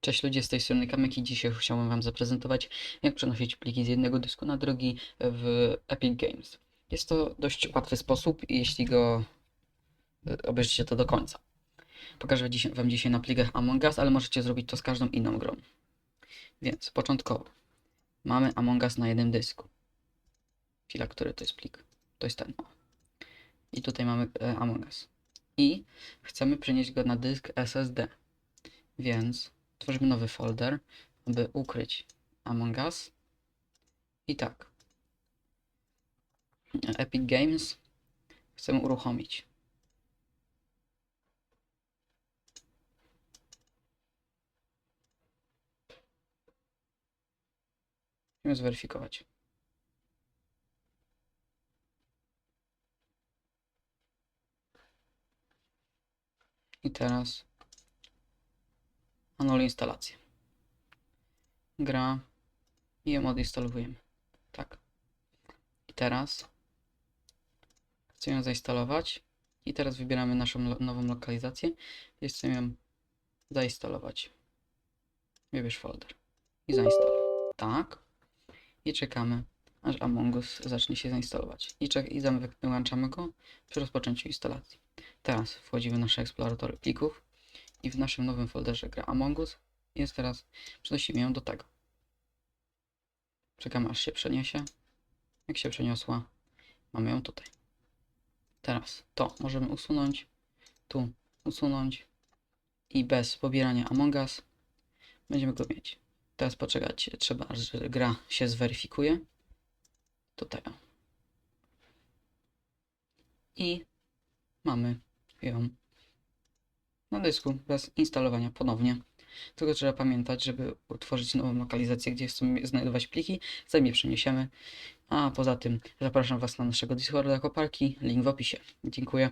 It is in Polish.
Cześć ludzie, z tej strony Kamek i dzisiaj chciałbym Wam zaprezentować, jak przenosić pliki z jednego dysku na drugi w Epic Games. Jest to dość łatwy sposób, jeśli go e, obejrzycie to do końca. Pokażę Wam dzisiaj na plikach Among Us, ale możecie zrobić to z każdą inną grą. Więc początkowo mamy Among Us na jednym dysku. Chwila, który to jest plik? To jest ten. I tutaj mamy e, Among Us. I chcemy przenieść go na dysk SSD. Więc tworzymy nowy folder, aby ukryć Among Us. I tak. Epic Games chcemy uruchomić. Musimy zweryfikować. I teraz anuluj instalację. Gra i ją odinstalowujemy. Tak. I teraz chcę ją zainstalować. I teraz wybieramy naszą nową lokalizację i chcemy ją zainstalować. Wybierz folder i zainstaluj. Tak. I czekamy, aż Among Us zacznie się zainstalować. I, czek- i zam- wyłączamy go przy rozpoczęciu instalacji. Teraz wchodzimy w nasze eksploratory plików i w naszym nowym folderze gra Among Us jest teraz, przenosimy ją do tego. Czekamy aż się przeniesie. Jak się przeniosła, mamy ją tutaj. Teraz to możemy usunąć, tu usunąć i bez pobierania Among Us będziemy go mieć. Teraz poczekać trzeba, aż gra się zweryfikuje. Tutaj. I mamy ją na dysku bez instalowania ponownie. Tylko trzeba pamiętać, żeby utworzyć nową lokalizację, gdzie chcemy znajdować pliki, zanim je przeniesiemy. A poza tym zapraszam Was na naszego Discorda koparki, link w opisie. Dziękuję.